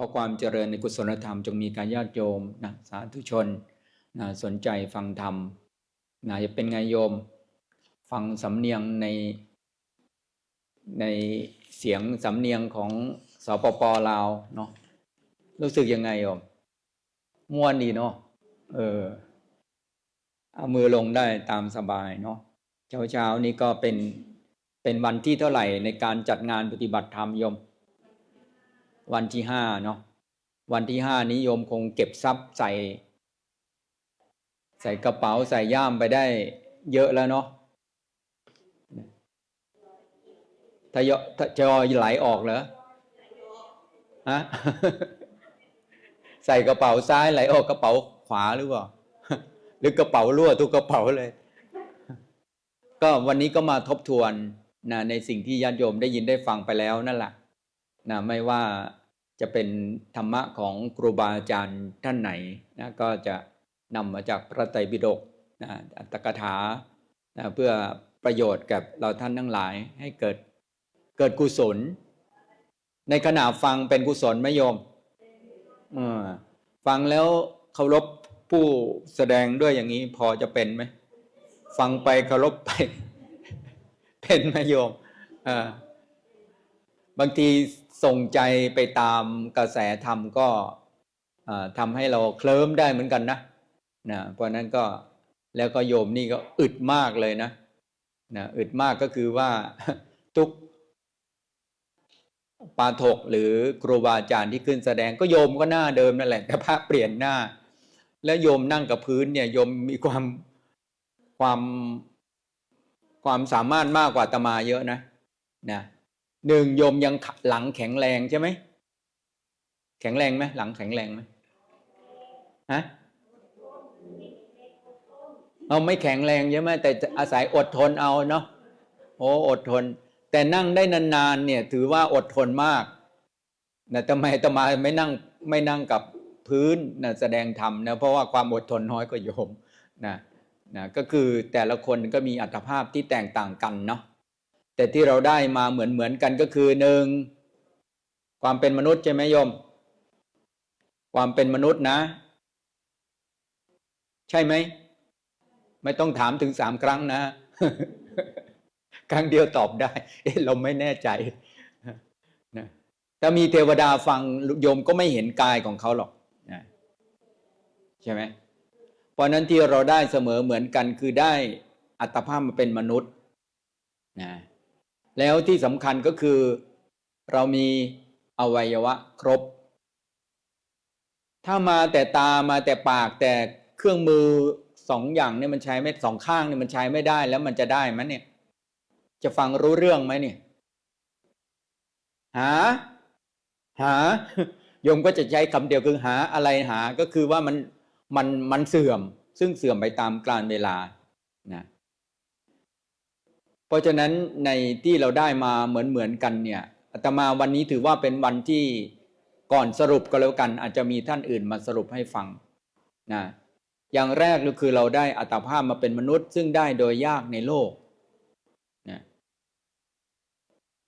ขอความเจริญในกุศลธรรมจงมีการญาติโยมนะสาธุชนนะสนใจฟังธรรมนะจะเป็นไงโยม ฟังสำเนียงในในเสียงสำเนียงของสปปลาวเนาะรู้สึกยังไงโยมม่วนดีเนาะเออเอามือลงได้ตามสบายเนาะเช้าเช้านี้ก็เป็นเป็นวันที่เท่าไหร่ในการจัดงานปฏิบัติธรรมโยม วันที่ห้าเนาะวันที่ห้านี้โยมคงเก็บทรัพย์ใส่ ใส่กระเป๋าใส่ย่ามไปได้เยอะแล้วเนาะทยอยทยอยไหลออกเหรอฮะใส่กระเป๋าซ้ายไหลออกกระเป๋าขวาหรือเปล่าหรือกระเป๋ารั่วทุกกระเป๋าเลย ก็วันนี้ก็มาทบทวนนะในสิ่งที่ญาติโยมได้ยินได้ฟังไปแล้วนั่นแหละนะไม่ว่า จะเป็นธรรมะของครูบาอาจารย์ท่านไหนนะก็จะนำมาจากพระไตรปิฎกนะอัตถกถานะเพื่อประโยชน์กับเราท่านทั้งหลายให้เกิดเกิดกุศล ในขณะฟังเป็นกุศลไหมโยมฟังแล้วเคารพผู้แสดงด้วยอย่างนี้พอจะเป็นไหม ฟังไปเคารพไป เป็นไหมโยมอ่า บางทีส่งใจไปตามกระแสธรรมก็ทำให้เราเคลิ้มได้เหมือนกันนะนะเพราะนั้นก็แล้วก็โยมนี่ก็อึดมากเลยนะนะอึดมากก็คือว่าทุกปาถกหรือครูบาอาจารย์ที่ขึ้นแสดงก็โยมก็หน้าเดิมนั่นแหละแต่พระเปลี่ยนหน้า แล้วโยมนั่งกับพื้นเนี่ยโยมมีความความความสามารถมากกว่าอาตมาเยอะนะนะ หนึ่งโยมยังหลังแข็งแรงใช่ไหมแข็งแรงไหมหลังแข็งแรงไหมฮะเอาไม่แข็งแรงใช่ไหมแต่อาศัยอดทนเอาเนาะโอ้อดทน แต่นั่งได้นานๆเนี่ย ถือว่าอดทนมากนะทำไมตมาไม่นั่งไม่นั่งกับพื้นนะแสดงธรรมนะเพราะว่าความอดทนน้อยกว่าโยมนะนะก็คือแต่ละคนก็มีอัตภาพที่แตกต่างกันเนาะ แต่ที่เราได้มาเหมือนเหมือนกันก็คือหนึ่งความเป็นมนุษย์ใช่ไหมโยม ความเป็นมนุษย์นะ ใช่ไหม ไม่ต้องถามถึงสามครั้งนะ ครั้งเดียวตอบได้ เอ๊ะเราไม่แน่ใจนะถ้ามีเทวดาฟังโยมก็ไม่เห็นกายของเขาหรอกนะใช่ไหมเพราะนั้นที่เราได้เสมอเหมือนกันคือได้อัตภาพมาเป็นมนุษย์นะ แล้วที่สำคัญก็คือ เรามีอวัยวะครบ ถ้ามาแต่ตามาแต่ปากแต่เครื่องมือสองอย่างเนี่ยมันใช้ไม่สองข้างเนี่ยมันใช้ไม่ได้แล้วมันจะได้ไหมเนี่ย จะฟังรู้เรื่องไหมเนี่ย หา หาโยมก็จะใช้คำเดียวคือหาอะไรหาก็คือว่ามันมันมันเสื่อม ซึ่งเสื่อมไปตามกาลเวลานะ เพราะฉะนั้นในที่เราได้มาเหมือนเหมือนกันเนี่ยอาตมาวันนี้ถือว่าเป็นวันที่ก่อนสรุปก็แล้วกัน อาจจะมีท่านอื่นมาสรุปให้ฟังนะอย่างแรกก็คือเราได้อัตภาพมาเป็นมนุษย์ ซึ่งได้โดยยากในโลกนะ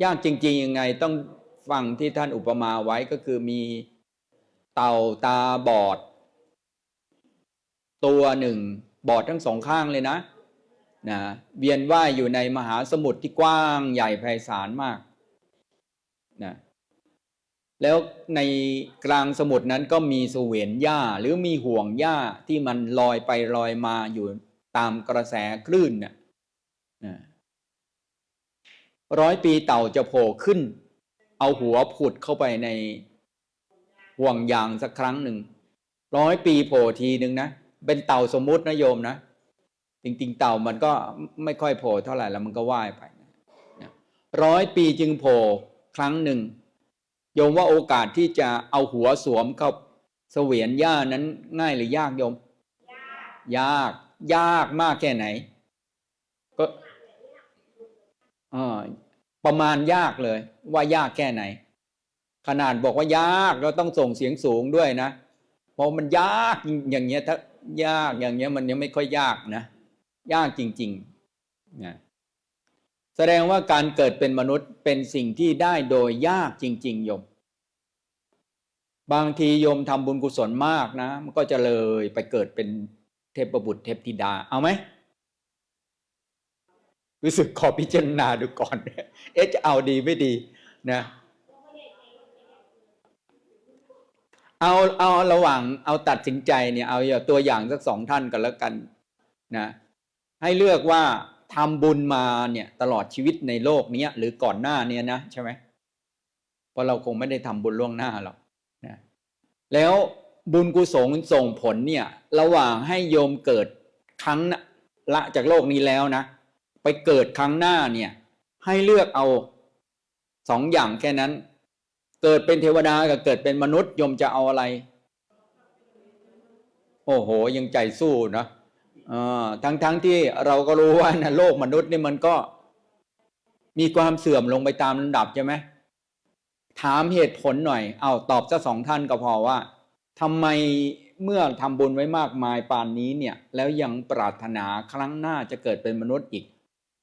ยากจริงๆยังไงต้องฟังที่ท่านอุปมาไว้ก็คือมีเต่าตาบอด ตัวหนึ่งบอดทั้งสองข้างเลยนะ นะเวียนว่ายอยู่ในมหาสมุทรที่กว้างใหญ่ไพศาลมากนะแล้วในกลางสมุทรนั้นก็มีเสวียนหญ้าหรือมีห่วงหญ้าที่มันลอยไปลอยมาอยู่ตามกระแสคลื่นน่ะนะร้อยปีเต่าจะโผล่ขึ้น เอาหัวผุดเข้าไปในห่วงยางสักครั้งหนึ่งร้อยปีโผล่ทีหนึ่งนะเป็นเต่าสมมุตินะโยมนะ จริงๆ เต่ามันก็ไม่ค่อยโผล่เท่าไหร่แล้วมันก็ว่ายไปร้อยปีจึงโผล่ครั้งหนึ่งโยมว่าโอกาสที่จะเอาหัวสวมเข้าเสวียนหญ้านั้นง่ายหรือยากโยม ยาก ยากมากแค่ไหน ก็ประมาณยากเลย ว่ายากแค่ไหน ขนาดบอกว่ายากเราต้องส่งเสียงสูงด้วยนะ เพราะมันยากอย่างเงี้ยถ้ายากอย่างเงี้ยมันยังไม่ค่อยยากนะ ยากจริงๆนะแสดงว่าการเกิดเป็นมนุษย์เป็นสิ่งที่ได้โดยยากจริงๆโยม บางทีโยมทำบุญกุศลมากนะ มันก็จะเลยไปเกิดเป็นเทพบุตรเทพธิดา เอาไหมรู้สึกขอพิจารณาดูก่อน เอ๊ะจะเอาดีไม่ดีนะเอาเอาระหว่างเอาตัดสินใจเนี่ยเอาอย่าตัวอย่างสักสองท่านกันแล้วกันนะ ให้เลือกว่าทำบุญมาเนี่ยตลอดชีวิตในโลกเนี้ยหรือก่อนหน้าเนี้ยนะใช่ไหมเพราะเราคงไม่ได้ทำบุญล่วงหน้าหรอกนะแล้วบุญกุศลส่งผลเนี่ยระหว่างให้โยมเกิดครั้งละจากโลกนี้แล้วนะ ไปเกิดครั้งหน้าเนี่ยให้เลือกเอาสองอย่างแค่นั้น เกิดเป็นเทวดากับเกิดเป็นมนุษย์โยมจะเอาอะไร โอ้โหยังใจสู้นะ ทั้งๆทที่เราก็รู้ว่านะโลกมนุษย์นี่มันก็มีความเสื่อมลงไปตามลำดับใช่ไหมถามเหตุผลหน่อย เอาตอบสักสองท่านก็พอว่าทำไมเมื่อทำบุญไว้มากมายปานนี้เนี่ย แล้วยังปรารถนาครั้งหน้าจะเกิดเป็นมนุษย์อีก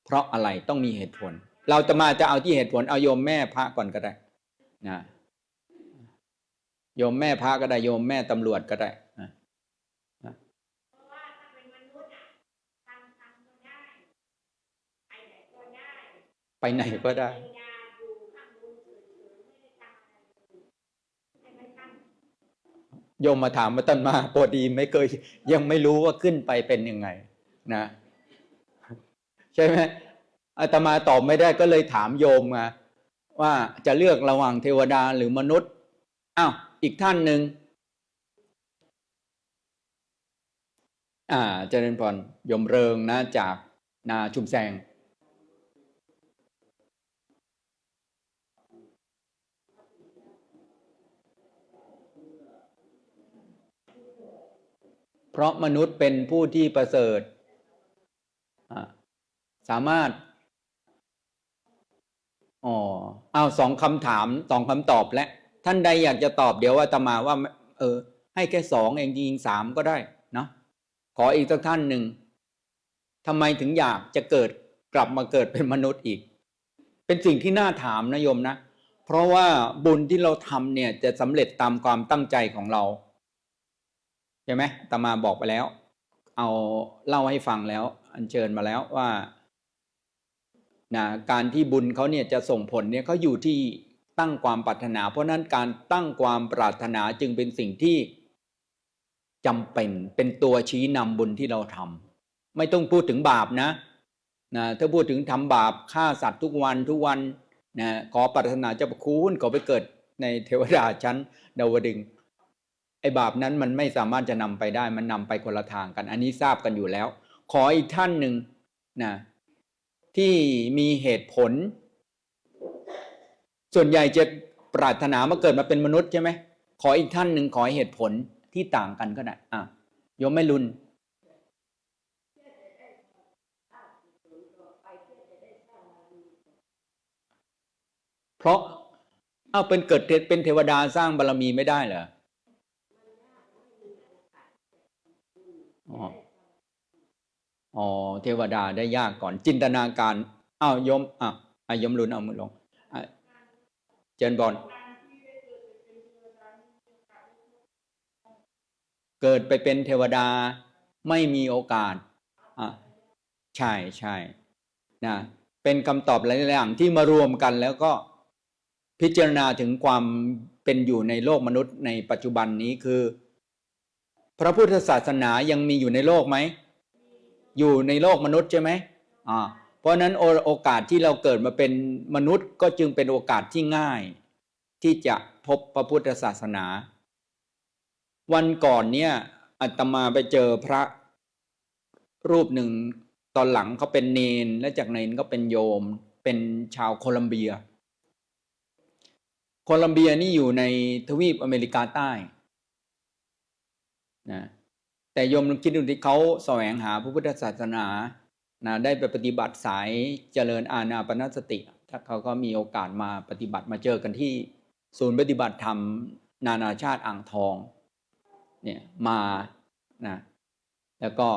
เพราะอะไรต้องมีเหตุผล เราจะมาจะเอาที่เหตุผลเอาโยมแม่พระก่อนก็ได้นะโยมแม่พระก็ได้โยมแม่ตำรวจก็ได้ ลยให้มันทำโยมมาถามมาต้นมาพอดีไม่เคย ยังไม่รู้ว่าขึ้นไปเป็นยังไง นะใช่ไหมอาตมาตอบไม่ได้ก็เลยถามโยมมาว่าจะเลือกระหว่างเทวดาหรือมนุษย์อ้าวอีกท่านหนึ่งอ่าเจริญพรโยมเริงนะจากนาชุมแสง เพราะมนุษย์เป็นผู้ที่ประเสริฐ สามารถ อ๋อ เอาสองคำถามสองคำตอบและ ท่านใดอยากจะตอบเดี๋ยวว่าตมาว่า เออ ให้แค่สองเองจริงสามก็ได้เนาะขออีกสักท่านหนึ่งทำไมถึงอยากจะเกิดกลับมาเกิดเป็นมนุษย์อีก เป็นสิ่งที่น่าถามนะโยมนะ เพราะว่าบุญที่เราทำเนี่ยจะสำเร็จตามความตั้งใจของเรา ใช่ไหมตมาบอกไปแล้ว เอาเล่าให้ฟังแล้ว อัญเชิญมาแล้วว่านะการที่บุญเขาเนี่ยจะส่งผลเนี่ยเขาอยู่ที่ตั้งความปรารถนา เพราะนั้นการตั้งความปรารถนาจึงเป็นสิ่งที่จำเป็นเป็นตัวชี้นำบุญที่เราทำไม่ต้องพูดถึงบาปนะนะถ้าพูดถึงทำบาปฆ่าสัตว์ทุกวันทุกวันนะขอปรารถนาเจะประคุณขอไปเกิดในเทวดาชั้นดาวดึง ไอ้บาปนั้นมันไม่สามารถจะนำไปได้ มันนำไปคนละทางกัน อันนี้ทราบกันอยู่แล้ว ขออีกท่านหนึ่งนะที่มีเหตุผล ส่วนใหญ่จะปรารถนามาเกิดมาเป็นมนุษย์ใช่ไหมขออีกท่านหนึ่งขอเหตุผลที่ต่างกันก็ได้อะยมไม่รุนเพราะเอาเป็นเกิดเป็นเทวดาสร้างบารรมีไม่ได้เหรอ อ๋อเทวดาได้ยากก่อน จินตนาการอ้าวยมอะอะโยมรุนเอามือลงเจนบอลเกิดไปเป็นเทวดาไม่มีโอกาสอะใช่ใช่นะเป็นคำตอบหลายๆอย่างที่มารวมกันแล้วก็พิจารณาถึงความเป็นอยู่ในโลกมนุษย์ในปัจจุบันนี้คือ พระพุทธศาสนายังมีอยู่ในโลกไหม อยู่ในโลกมนุษย์ใช่ไหมอ่าเพราะนั้นโอโอกาสที่เราเกิดมาเป็นมนุษย์ก็จึงเป็นโอกาสที่ง่าย ที่จะพบพระพุทธศาสนา วันก่อนเนี่ยอาตมาไปเจอพระรูปหนึ่งตอนหลังเขาเป็นเนน และจากเนนก็เป็นโยม เป็นชาวโคลัมเบีย โคลัมเบียนี่อยู่ในทวีปอเมริกาใต้ นะแต่โยมลองคิดดูที่เขาแสวงหาพระพุทธศาสนานะได้ไปปฏิบัติสายเจริญอาณาปณสติ ถ้าเขาก็มีโอกาสมาปฏิบัติมาเจอกันที่ศูนย์ปฏิบัติธรรมนานาชาติอ่างทองเนี่ยมานะแล้วก็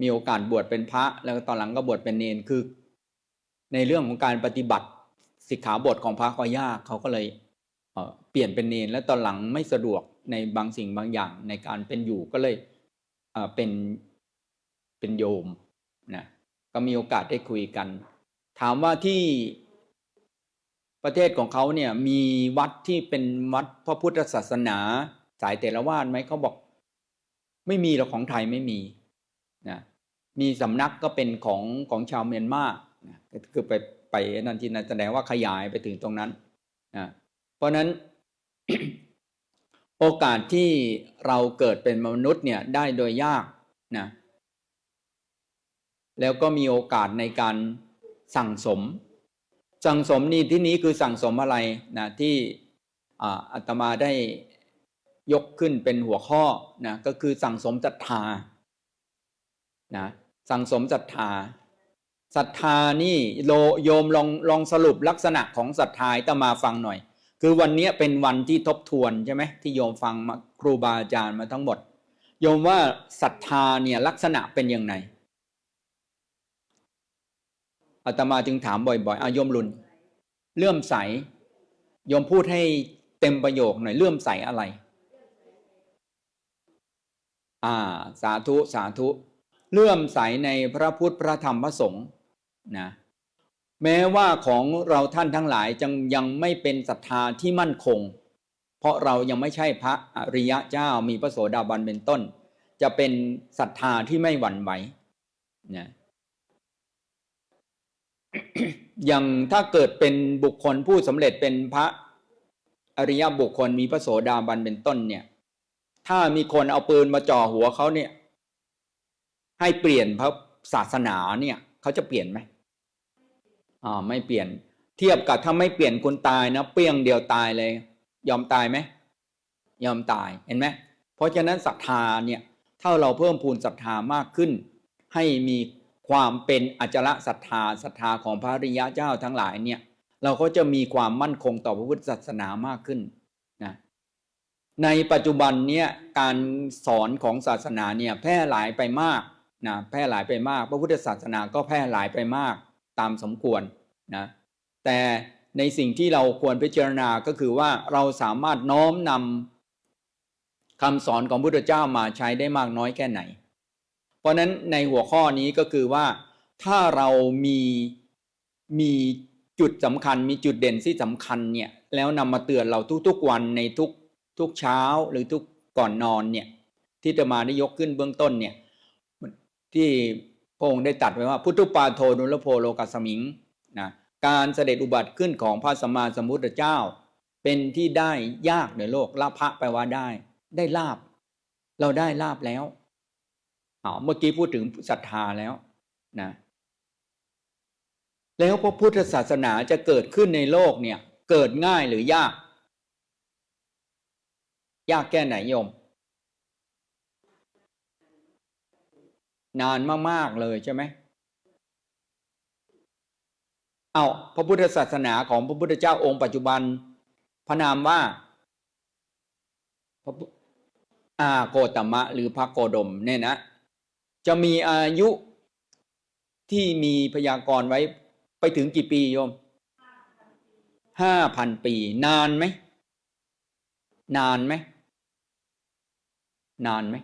มีโอกาสบวชเป็นพระ แล้วตอนหลังก็บวชเป็นเนนคือ ในเรื่องของการปฏิบัติสิกขาบทของพระก็ยากเขาก็เลยเเปลี่ยนเป็นเนน แล้วตอนหลังไม่สะดวก ในบางสิ่งบางอย่างในการเป็นอยู่ก็เลยเป็นเป็นโยมนะก็มีโอกาสได้คุยกัน ถามว่าที่ประเทศของเขาเนี่ยมีวัดที่เป็นวัดพระพุทธศาสนา สายเตรวาสไหมเขาบอกไม่มีหรอกของไทยไม่มีนะมีสำนักก็เป็นของของชาวเมียนมานะคือไปไปนั่นทินันแสดงว่าขยายไปถึงตรงนั้นนะเพราะนั้น โอกาสที่เราเกิดเป็นมนุษย์เนี่ยได้โดยยากนะแล้วก็มีโอกาสในการสั่งสม สั่งสมนี่ที่นี้คือสั่งสมอะไรนะที่อาตมาได้ยกขึ้นเป็นหัวข้อนะก็คือสั่งสมศรัทธานะสั่งสมศรัทธาศรัทธานี่โลยมลองลองสรุปลักษณะของศรัทธาอาตมาฟังหน่อย คือวันนี้เป็นวันที่ทบทวนใช่ไหมที่โยมฟังมาครูบาอาจารย์มาทั้งหมด โยมว่าศรัทธาเนี่ยลักษณะเป็นยังไงอาตมาจึงถามบ่อยๆอาโยมรุนเลื่อมใสโยมพูดให้เต็มประโยคหน่อยเลื่อมใสอะไร อ่า สาธุสาธุ เลื่อมใสในพระพุทธพระธรรมพระสงฆ์นะ แม้ว่าของเราท่านทั้งหลายจังยังไม่เป็นศรัทธาที่มั่นคง เพราะเรายังไม่ใช่พระอริยะเจ้ามีพระโสดาบันเป็นต้น จะเป็นศรัทธาที่ไม่หวั่นไหวนะอย่างถ้าเกิดเป็นบุคคลผู้สำเร็จเป็นพระอริยบุคคลมีพระโสดาบันเป็นต้นเนี่ย ถ้ามีคนเอาปืนมาจ่อหัวเขาเนี่ย ให้เปลี่ยนพระศาสนาเนี่ยเขาจะเปลี่ยนไหม อ่าไม่เปลี่ยน เทียบกับถ้าไม่เปลี่ยนคนตายนะเปรี้ยงเดียวตายเลย ยอมตายไหมยอมตายเห็นไหมเพราะฉะนั้นศรัทธาเนี่ยถ้าเราเพิ่มพูนศรัทธามากขึ้น ให้มีความเป็นอัจฉระศรัทธาศรัทธาของพระริยะเจ้าทั้งหลายเนี่ย เราก็จะมีความมั่นคงต่อพระพุทธศาสนามากขึ้นนะในปัจจุบันเนี่ยการสอนของศาสนาเนี่ยแพร่หลายไปมากนะแพร่หลายไปมาก พระพุทธศาสนาก็แพร่หลายไปมาก ตามสมควรนะแต่ในสิ่งที่เราควรพิจารณาก็คือว่าเราสามารถน้อมนำคำสอนของพุทธเจ้ามาใช้ได้มากน้อยแค่ไหน เพราะนั้นในหัวข้อนี้ก็คือว่าถ้าเรามีมีจุดสำคัญมีจุดเด่นที่สำคัญเนี่ยแล้วนำมาเตือนเราทุกๆวันในทุกทุกเช้าหรือทุกก่อนนอนเนี่ยที่จะมาได้ยกขึ้นเบื้องต้นเนี่ยที่ ระองค์ได้ตัดไว้ว่า พุทธุปาโทนุลโพโลกัสมิงนะการเสด็จอุบัติขึ้นของพระสัมมาสัมพุทธเจ้า เป็นที่ได้ยากในโลกลาภะแปลว่าได้ ได้ลาบ เราได้ลาบแล้วอ๋อเมื่อกี้พูดถึงศรัทธาแล้วนะแล้วพระพุทธศาสนาจะเกิดขึ้นในโลกเนี่ย เกิดง่ายหรือยาก ยากแค่ไหนโยม นานมากๆเลยใช่ไหมเอาพระพุทธศาสนาของพระพุทธเจ้าองค์ปัจจุบัน พระนามว่าพระอาโกตมะ หรือพระโกดมเนี่ยนะ จะมีอายุที่มีพยากรณ์ไว้ไปถึงกี่ปีโยมห้าพันปี นานไหม นานไหม นานไหม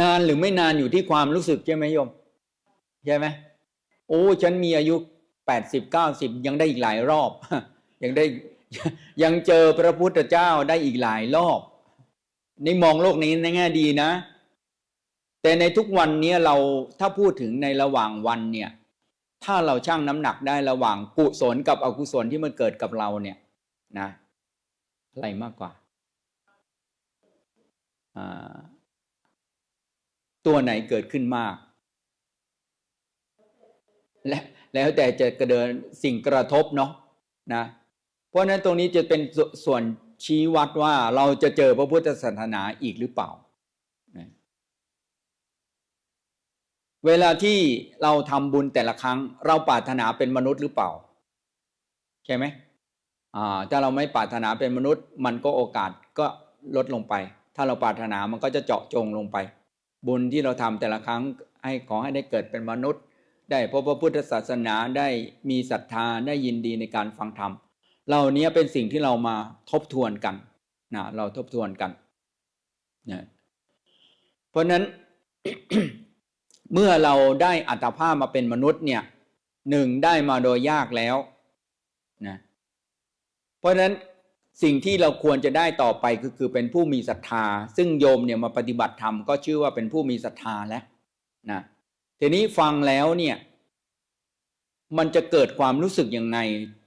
นานหรือไม่นานอยู่ที่ความรู้สึกใช่ไหมโยม ใช่ไหมโอ้ฉันมีอายุแปดสิบเก้าสิบยังได้อีกหลายรอบ ยังได้ยังเจอพระพุทธเจ้าได้อีกหลายรอบนี่มองโลกนี้ในแง่ดีนะ แต่ในทุกวันนี้เราถ้าพูดถึงในระหว่างวันเนี่ย ถ้าเราชั่งน้ำหนักได้ระหว่างกุศลกับอกุศลที่มันเกิดกับเราเนี่ยนะอะไรมากกว่า ตัวไหนเกิดขึ้นมาก และแล้วแต่จะกระเดินสิ่งกระทบเนาะนะเพราะฉะนั้นตรงนี้จะเป็นสส่วนชี้วัดว่าเราจะเจอพระพุทธศาสนาอีกหรือเปล่านะเวลาที่เราทำบุญแต่ละครั้ง เราปรารถนาเป็นมนุษย์หรือเปล่า ใช่ไหมถ้าเราไม่ปรารถนาเป็นมนุษย์ มันก็โอกาสก็ลดลงไป ถ้าเราปรารถนามันก็จะเจาะจงลงไป บุญที่เราทำแต่ละครั้งให้ขอให้ได้เกิดเป็นมนุษย์ ได้พบพระพุทธศาสนาได้มีศรัทธาได้ยินดีในการฟังธรรมเหล่านี้เป็นสิ่งที่เรามาทบทวนกันนะเราทบทวนกันนะเพราะฉะนั้น เมื่อเราได้อัตภาพมาเป็นมนุษย์เนี่ยหนึ่งได้มาโดยยากแล้วนะเพราะฉะนั้น สิ่งที่เราควรจะได้ต่อไปก็คือเป็นผู้มีศรัทธา ซึ่งโยมเนี่ยมาปฏิบัติธรรมก็ชื่อว่าเป็นผู้มีศรัทธาแล้วนะทีนี้ฟังแล้วเนี่ย มันจะเกิดความรู้สึกยังไง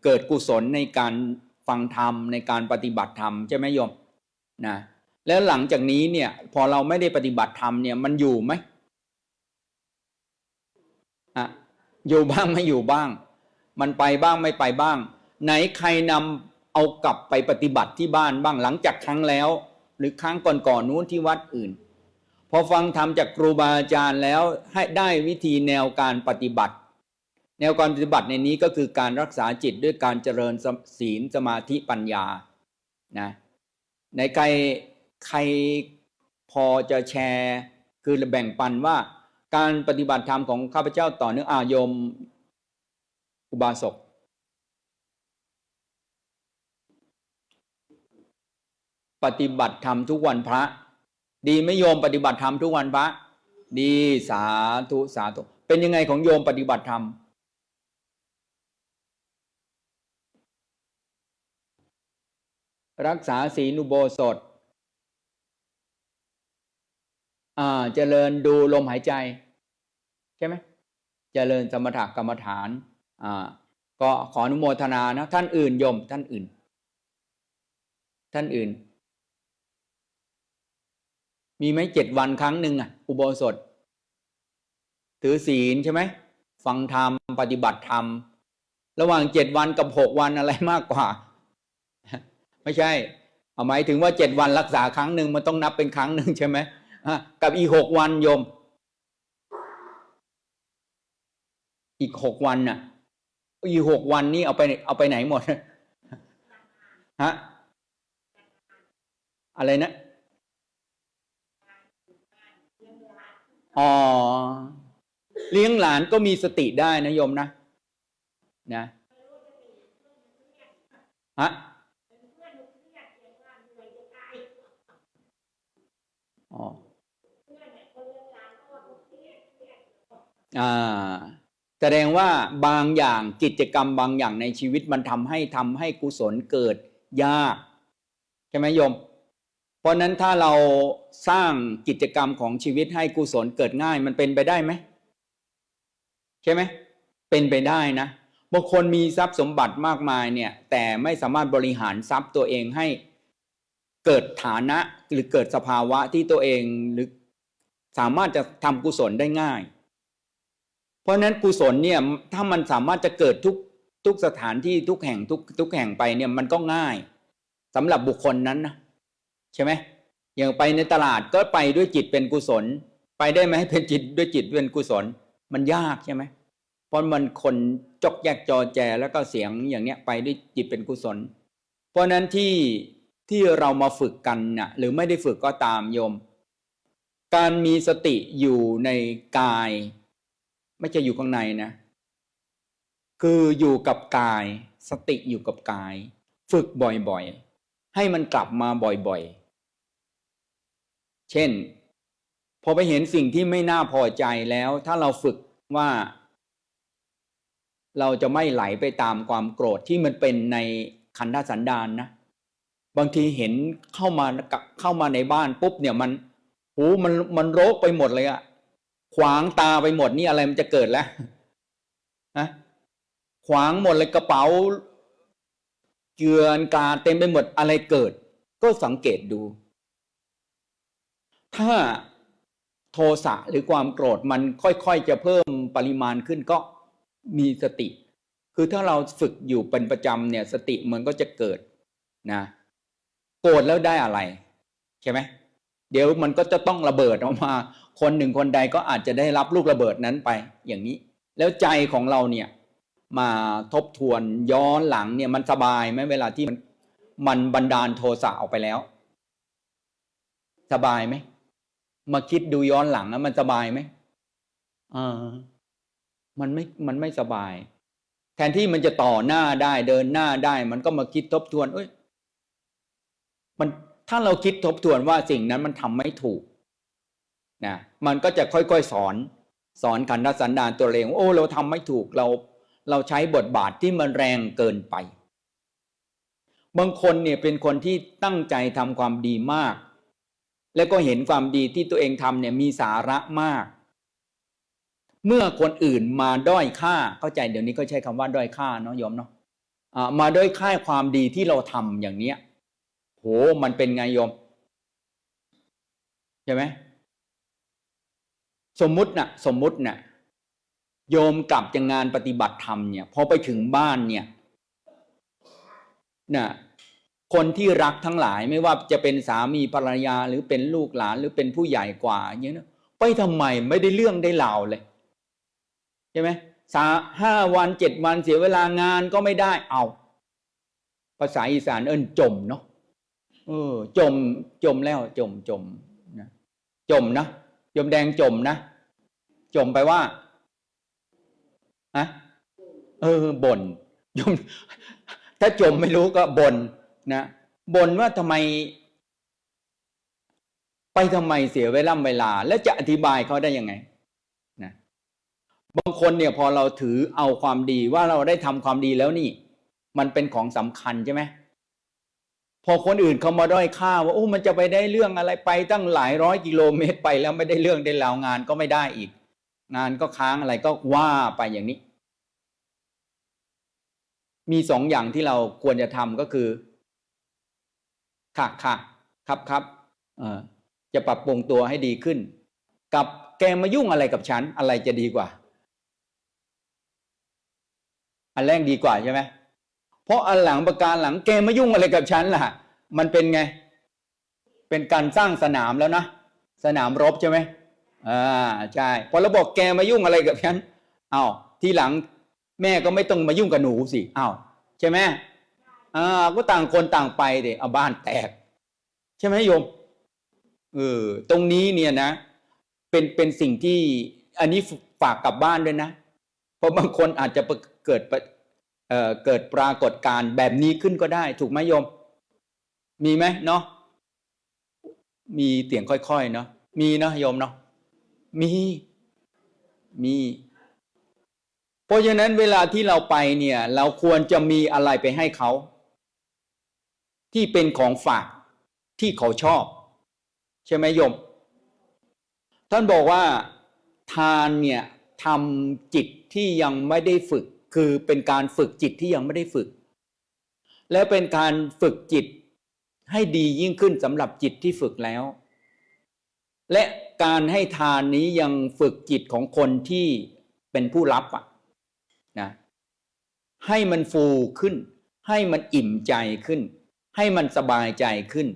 เกิดกุศลในการฟังธรรมในการปฏิบัติธรรมใช่ไหมโยมนะแล้วหลังจากนี้เนี่ย พอเราไม่ได้ปฏิบัติธรรมเนี่ยมันอยู่ไหมอะอยู่บ้างไม่อยู่บ้าง มันไปบ้างไม่ไปบ้าง ไหนใครนำ เอากลับไปปฏิบัติที่บ้านบ้างหลังจากครั้งแล้ว หรือครั้งก่อนๆนู้นที่วัดอื่น พอฟังธรรมจากครูบาอาจารย์แล้วให้ได้วิธีแนวการปฏิบัติ แนวการปฏิบัติในนี้ก็คือการรักษาจิตด้วยการเจริญสศีลสมาธิปัญญานะในใครใครพอจะแชร์คือแบ่งปันว่าการปฏิบัติธรรมของข้าพเจ้าต่อเนื่องอายมอุบาสก ปฏิบัติธรรมทุกวันพระ ดีไม่โยมปฏิบัติธรรมทุกวันพระ ดีสาธุสาธุเป็นยังไงของโยมปฏิบัติธรรมรักษาศีลอุโบสถอ่าเจริญดูลมหายใจ ใช่ไหมเจริญสมถกรรมฐานอ่าก็ขออนุโมทนานะท่านอื่นโยมท่านอื่น ท่านอื่น มีไหมเจ็ดวันครั้งหนึ่งอะ อุโบสถ ถือศีลใช่ไหมฟังธรรมปฏิบัติธรรม ระหว่างเจ็ดวันกับหกวันอะไรมากกว่า ไม่ใช่ เอาหมายถึงว่าเจ็ดวันรักษาครั้งหนึ่งมันต้องนับเป็นครั้งหนึ่งใช่ไหมกับอีหกวันโยม อีกหกวันน่ะ อีหกวันนี้เอาไปเอาไปไหนหมดฮะอะไรนะ อ๋อ เลี้ยงหลานก็มีสติได้นะโยมนะ นะฮะอ๋ออ่าแสดงว่าบางอย่างกิจกรรมบางอย่างในชีวิตมันทำให้ทำให้กุศลเกิดยาก ใช่ไหมโยม เพราะนั้นถ้าเราสร้างกิจกรรมของชีวิตให้กุศลเกิดง่ายมันเป็นไปได้ไหมใช่ไหมเป็นไปได้นะบางคนมีทรัพย์สมบัติมากมายเนี่ย แต่ไม่สามารถบริหารทรัพย์ตัวเองให้เกิดฐานะหรือเกิดสภาวะที่ตัวเองหรือสามารถจะทำกุศลได้ง่าย เพราะฉะนั้นกุศลเนี่ยถ้ามันสามารถจะเกิดทุกทุกสถานที่ทุกแห่งทุกทุกแห่งไปเนี่ยมันก็ง่ายสำหรับบุคคลนั้นนะ ใช่ไหมอย่างไปในตลาดก็ไปด้วยจิตเป็นกุศล ไปได้ไหมเป็นจิตด้วยจิตเป็นกุศล มันยากใช่ไหมเพราะมันคนจกแยกจอแจแล้วก็เสียงอย่างเนี้ยไปด้วยจิตเป็นกุศล เพราะฉะนั้นที่ที่เรามาฝึกกันนะ่ะหรือไม่ได้ฝึกก็ตามโยม การมีสติอยู่ในกาย ไม่ใช่อยู่ข้างในนะ คืออยู่กับกาย สติอยู่กับกาย ฝึกบ่อยๆ ให้มันกลับมาบ่อยๆ เช่น พอไปเห็นสิ่งที่ไม่น่าพอใจแล้ว ถ้าเราฝึกว่า เราจะไม่ไหลไปตามความโกรธที่มันเป็นในขันธสันดานนะ บางทีเห็นเข้ามาเข้ามาในบ้านปุ๊บเนี่ยมันโอ้มันมันโรคไปหมดเลยอะขวางตาไปหมดนี่อะไรมันจะเกิดแล้วนะขวางหมดเลยกระเป๋าเกลือนกาเต็มไปหมดอะไรเกิด ก็สังเกตดู ถ้าโทสะหรือความโกรธมันค่อยๆจะเพิ่มปริมาณขึ้นก็มีสติ คือถ้าเราฝึกอยู่เป็นประจำเนี่ยสติมันก็จะเกิดนะโกรธแล้วได้อะไรใช่ไหมเดี๋ยวมันก็จะต้องระเบิดออกมา คนหนึ่งคนใดก็อาจจะได้รับลูกระเบิดนั้นไปอย่างนี้ แล้วใจของเราเนี่ยมาทบทวนย้อนหลังเนี่ยมันสบายไหมเวลาที่มันมันบันดาลโทสะออกไปแล้ว สบายไหม มาคิดดูย้อนหลังนะมันสบายไหมอ่ามันไม่มันไม่สบาย แทนที่มันจะต่อหน้าได้เดินหน้าได้ มันก็มาคิดทบทวน เอ้ย มันถ้าเราคิดทบทวนว่าสิ่งนั้นมันทำไม่ถูกนะมันก็จะค่อยๆสอน สอนขันธสันดานตัวเองว่าโอ้ เราทำไม่ถูกเรา เราใช้บทบาทที่มันแรงเกินไป บางคนเนี่ยเป็นคนที่ตั้งใจทำความดีมาก แล้วก็เห็นความดีที่ตัวเองทำเนี่ยมีสาระมาก เมื่อคนอื่นมาด้อยค่าเข้าใจเดี๋ยวนี้ก็ใช้คำว่าด้อยค่าเนาะยมเนาะอ่ามาด้อยค่าความดีที่เราทำอย่างเนี้ยโหมันเป็นไงยมใช่ไหมสมมุตินะสมมุติน่ะโยมกลับจากงานปฏิบัติธรรมเนี่ยพอไปถึงบ้านเนี่ยนะ คนที่รักทั้งหลายไม่ว่าจะเป็นสามีภรรยาหรือเป็นลูกหลานหรือเป็นผู้ใหญ่กว่าอย่างเงี้ยนะไปทำไมไม่ได้เรื่องได้ราวเลยใช่ไหมสาห้าวันเจ็ดวันเสียเวลางานก็ไม่ได้เอา ภาษาอีสานเอิ้นจมเนาะเออ จมจมแล้ว จมจมนะจมนะโยมแดงจมนะจมไปว่าอะเออบน่นยมถ้าจมไม่รู้ก็บ่น นะบ่นว่าทำไม ไปทำไมเสียเวลาเวลา แล้วจะอธิบายเขาได้ยังไงนะบางคนเนี่ยพอเราถือเอาความดีว่าเราได้ทำความดีแล้วนี่ มันเป็นของสำคัญใช่ไหมพอคนอื่นเขามาด้อยค่าว่าโอ้มันจะไปได้เรื่องอะไรไปตั้งหลายร้อยกิโลเมตรไปแล้วไม่ได้เรื่องได้ราวงานก็ไม่ได้อีก งานก็ค้างอะไรก็ว่าไปอย่างนี้ มีสองอย่างที่เราควรจะทำก็คือ ค่ะค่ะครับครับจะปรับปรุงตัวให้ดีขึ้น กับแกมายุ่งอะไรกับฉันอะไรจะดีกว่า อันแรกดีกว่าใช่ไหมเพราะอันหลังประการหลังแกมายุ่งอะไรกับฉันล่ะ มันเป็นไง เป็นการสร้างสนามแล้วนะสนามรบใช่ไหมอ่าใช่พอเราบอกแกมายุ่งอะไรกับฉันอ้าวทีหลังแม่ก็ไม่ต้องมายุ่งกับหนูสิอ้าวใช่ไหม อ่าก็ต่างคนต่างไปเด็เอาบ้านแตก ใช่ไหมโยมเออตรงนี้เนี่ยนะ เป็นเป็นสิ่งที่อันนี้ฝากกลับบ้านด้วยนะ เพราะบางคนอาจจะเกิดเอ่อเกิดปรากฏการณ์แบบนี้ขึ้นก็ได้ ถูกไหมโยม มีไหมเนาะมีเสียงค่อยๆเนาะมีเนาะโยมเนาะมี มี เพราะฉะนั้นเวลาที่เราไปเนี่ย เราควรจะมีอะไรไปให้เขา ที่เป็นของฝากที่เขาชอบ ใช่ไหมโยม ท่านบอกว่าทานเนี่ยทำจิตที่ยังไม่ได้ฝึก คือเป็นการฝึกจิตที่ยังไม่ได้ฝึก และเป็นการฝึกจิตให้ดียิ่งขึ้นสำหรับจิตที่ฝึกแล้ว และการให้ทานนี้ยังฝึกจิตของคนที่เป็นผู้รับอะนะให้มันฟูขึ้น ให้มันอิ่มใจขึ้น ให้มันสบายใจขึ้น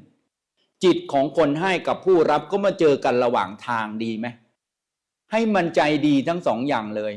จิตของคนให้กับผู้รับก็มาเจอกันระหว่างทางดีไหมให้มันใจดีทั้งสองอย่างเลย